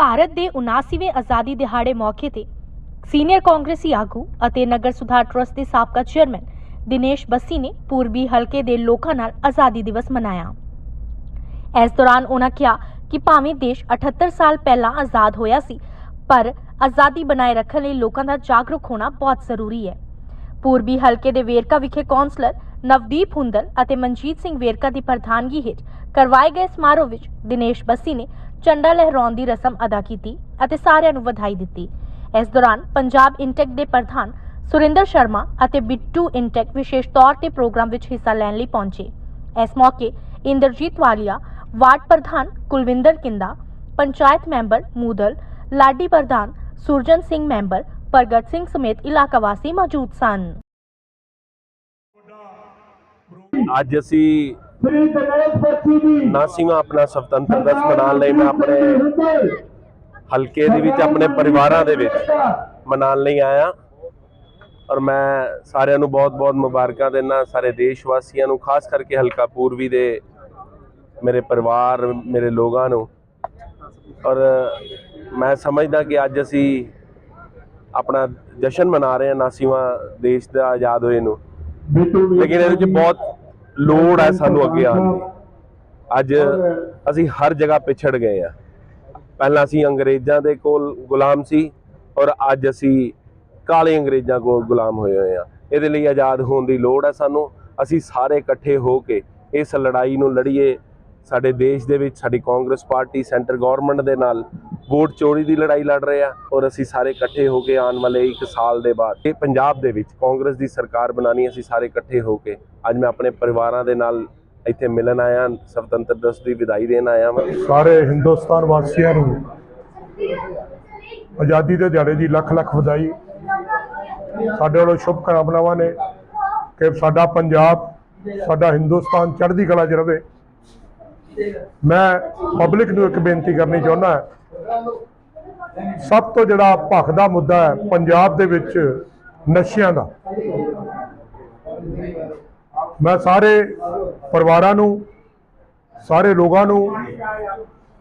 ਭਾਰਤ ਦੇ 79ਵੇਂ ਆਜ਼ਾਦੀ ਦਿਹਾੜੇ ਮੌਕੇ ਤੇ ਸੀਨੀਅਰ ਕਾਂਗਰਸੀ ਆਗੂ ਅਤੇ ਨਗਰ ਸੁਧਾਰ ਟਰਸਟ ਦੇ ਸਾਬਕਾ ਚੇਅਰਮੈਨ ਦਿਨੇਸ਼ ਬੱਸੀ ਨੇ ਪੂਰਬੀ ਹਲਕੇ ਦੇ ਲੋਕਾਂ ਨਾਲ ਆਜ਼ਾਦੀ ਦਿਵਸ ਮਨਾਇਆ। ਇਸ ਦੌਰਾਨ ਉਹਨਾਂ ਕਿਹਾ ਕਿ ਭਾਵੇਂ ਦੇਸ਼ 78 ਸਾਲ ਪਹਿਲਾਂ ਆਜ਼ਾਦ ਹੋਇਆ ਸੀ, ਪਰ ਆਜ਼ਾਦੀ ਬਣਾਏ ਰੱਖਣ ਲਈ ਲੋਕਾਂ ਦਾ ਜਾਗਰੂਕ ਹੋਣਾ ਬਹੁਤ ਜ਼ਰੂਰੀ ਹੈ। ਪੂਰਬੀ ਹਲਕੇ ਦੇ ਵੇਰਕਾ ਵਿਖੇ ਕੌਂਸਲਰ ਨਵਦੀਪ ਹੁੰਦਲ ਅਤੇ ਮਨਜੀਤ ਸਿੰਘ ਵੇਰਕਾ ਦੀ ਪ੍ਰਧਾਨਗੀ ਹੇਠ ਕਰਵਾਏ ਗਏ ਸਮਾਰੋਹ ਵਿੱਚ ਦਿਨੇਸ਼ ਬੱਸੀ ਨੇ ਝੰਡਾ ਲਹਿਰਾਉਣ ਦੀ ਰਸਮ ਅਦਾ ਕੀਤੀ ਅਤੇ ਸਾਰਿਆਂ ਨੂੰ ਵਧਾਈ ਦਿੱਤੀ। ਇਸ ਦੌਰਾਨ ਪੰਜਾਬ ਇੰਟੈਕ ਦੇ ਪ੍ਰਧਾਨ ਸੁਰਿੰਦਰ ਸ਼ਰਮਾ ਅਤੇ ਬਿੱਟੂ ਇੰਟੈਕ ਵਿਸ਼ੇਸ਼ ਤੌਰ ਤੇ ਪ੍ਰੋਗਰਾਮ ਵਿੱਚ ਹਿੱਸਾ ਲੈਣ ਲਈ ਪਹੁੰਚੇ। ਇਸ ਮੌਕੇ ਇੰਦਰਜੀਤ ਵਾਲੀਆ, ਵਾਰਡ ਪ੍ਰਧਾਨ ਕੁਲਵਿੰਦਰ ਕਿੰਦਾ, ਪੰਚਾਇਤ ਮੈਂਬਰ ਮੂਦਲ, ਲਾਡੀ ਪ੍ਰਧਾਨ ਸੁਰਜਨ ਸਿੰਘ ਮੈਂਬਰ ਪ੍ਰਗਟ ਸਿੰਘ ਸਮੇਤ ਇਲਾਕਾ ਵਾਸੀ ਮੌਜੂਦ ਸਨ। ਅੱਜ ਅਸੀਂ ਸ੍ਰੀ ਨਾਸੀਮਾ ਆਪਣਾ ਸਵਤੰਤਰ ਦਿਵਸ ਮਨਾਉਣ ਲਈ ਮੈਂ ਆਪਣੇ ਹਲਕੇ ਦੇ ਵਿੱਚ, ਆਪਣੇ ਪਰਿਵਾਰਾਂ ਦੇ ਵਿੱਚ ਮਨਾਉਣ ਲਈ ਆਇਆ। ਔਰ ਮੈਂ ਸਾਰਿਆਂ ਨੂੰ ਬਹੁਤ-ਬਹੁਤ ਮੁਬਾਰਕਾਂ ਦਿੰਦਾ, ਸਾਰੇ ਦੇਸ਼ ਵਾਸੀਆਂ ਨੂੰ, ਖਾਸ ਕਰਕੇ ਹਲਕਾ ਪੂਰਬੀ ਦੇ ਮੇਰੇ ਪਰਿਵਾਰ, ਮੇਰੇ ਲੋਕਾਂ ਨੂੰ। ਔਰ ਮੈਂ ਸਮਝਦਾ ਕਿ ਅੱਜ ਅਸੀਂ ਆਪਣਾ ਜਸ਼ਨ ਮਨਾ ਰਹੇ ਹਾਂ ਨਾਸੀਮਾ ਦੇਸ਼ ਦਾ ਆਜ਼ਾਦ ਹੋਏ ਨੂੰ। ਲੇਕਿਨ ਇਹਦੇ ਵਿੱਚ ਬਹੁਤ ਲੋੜ ਹੈ ਸਾਨੂੰ ਅੱਗੇ ਆਉਣ ਦੀ। ਅੱਜ ਅਸੀਂ ਹਰ ਜਗ੍ਹਾ ਪਿਛੜ ਗਏ ਆ। ਪਹਿਲਾਂ ਅਸੀਂ ਅੰਗਰੇਜ਼ਾਂ ਦੇ ਕੋਲ ਗੁਲਾਮ ਸੀ ਔਰ ਅੱਜ ਅਸੀਂ ਕਾਲੇ ਅੰਗਰੇਜ਼ਾਂ ਕੋਲ ਗੁਲਾਮ ਹੋਏ ਹੋਏ ਆ। ਇਹਦੇ ਲਈ ਆਜ਼ਾਦ ਹੋਣ ਦੀ ਲੋੜ ਹੈ ਸਾਨੂੰ। ਅਸੀਂ ਸਾਰੇ ਇਕੱਠੇ ਹੋ ਕੇ ਇਸ ਲੜਾਈ ਨੂੰ ਲੜੀਏ। ਸਾਡੇ ਦੇਸ਼ ਦੇ ਵਿੱਚ ਸਾਡੀ ਕਾਂਗਰਸ ਪਾਰਟੀ, ਸੈਂਟਰ ਗਵਰਨਮੈਂਟ ਦੇ ਨਾਲ ਵੋਟ ਚੋਰੀ ਦੀ ਲੜਾਈ ਲੜ ਰਹੇ ਆ ਔਰ ਅਸੀਂ ਸਾਰੇ ਇਕੱਠੇ ਹੋ ਕੇ ਆਉਣ ਵਾਲੇ ਇੱਕ ਸਾਲ ਦੇ ਬਾਅਦ ਇਹ ਪੰਜਾਬ ਦੇ ਵਿੱਚ ਕਾਂਗਰਸ ਦੀ ਸਰਕਾਰ ਬਣਾਣੀ ਅਸੀਂ ਸਾਰੇ ਇਕੱਠੇ ਹੋ ਕੇ ਅੱਜ ਮੈਂ ਆਪਣੇ ਪਰਿਵਾਰਾਂ ਦੇ ਨਾਲ ਇੱਥੇ ਮਿਲਣ ਆਇਆ, ਸਵਤੰਤਰ ਦਿਵਸ ਦੀ ਵਿਦਾਈ ਦੇਣ ਆਇਆ ਮੈਂ ਸਾਰੇ ਹਿੰਦੁਸਤਾਨ ਵਾਸੀਆਂ ਨੂੰ ਆਜ਼ਾਦੀ ਦੇ ਦਿਹਾੜੇ ਦੀ ਲੱਖ ਲੱਖ ਵਧਾਈ। ਸਾਡੇ ਵੱਲੋਂ ਸ਼ੁਭ ਕਾਮਨਾਵਾਂ ਨੇ ਕਿ ਸਾਡਾ ਪੰਜਾਬ, ਸਾਡਾ ਹਿੰਦੁਸਤਾਨ ਚੜ੍ਹਦੀ ਕਲਾ 'ਚ ਰਵੇ। ਮੈਂ ਪਬਲਿਕ ਨੂੰ ਇੱਕ ਬੇਨਤੀ ਕਰਨੀ ਚਾਹੁੰਦਾ ਸਭ ਤੋਂ ਜਿਹੜਾ ਭਖ ਦਾ ਮੁੱਦਾ ਹੈ ਪੰਜਾਬ ਦੇ ਵਿੱਚ ਨਸ਼ਿਆਂ ਦਾ। ਮੈਂ ਸਾਰੇ ਪਰਿਵਾਰਾਂ ਨੂੰ, ਸਾਰੇ ਲੋਕਾਂ ਨੂੰ,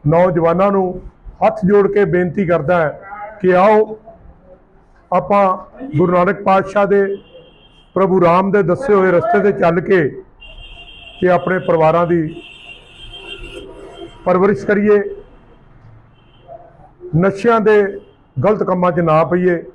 ਨੌਜਵਾਨਾਂ ਨੂੰ ਹੱਥ ਜੋੜ ਕੇ ਬੇਨਤੀ ਕਰਦਾ ਹੈ ਕਿ ਆਓ, ਆਪਾਂ ਗੁਰੂ ਨਾਨਕ ਪਾਤਸ਼ਾਹ ਦੇ, ਪ੍ਰਭੂ ਰਾਮ ਦੇ ਦੱਸੇ ਹੋਏ ਰਸਤੇ ਤੇ ਚੱਲ ਕੇ ਕਿ ਆਪਣੇ ਪਰਿਵਾਰਾਂ ਦੀ ਪਰਵਰਿਸ਼ ਕਰੀਏ। ਨਸ਼ਿਆਂ ਦੇ ਗਲਤ ਕੰਮਾਂ 'ਚ ਨਾ ਪਈਏ।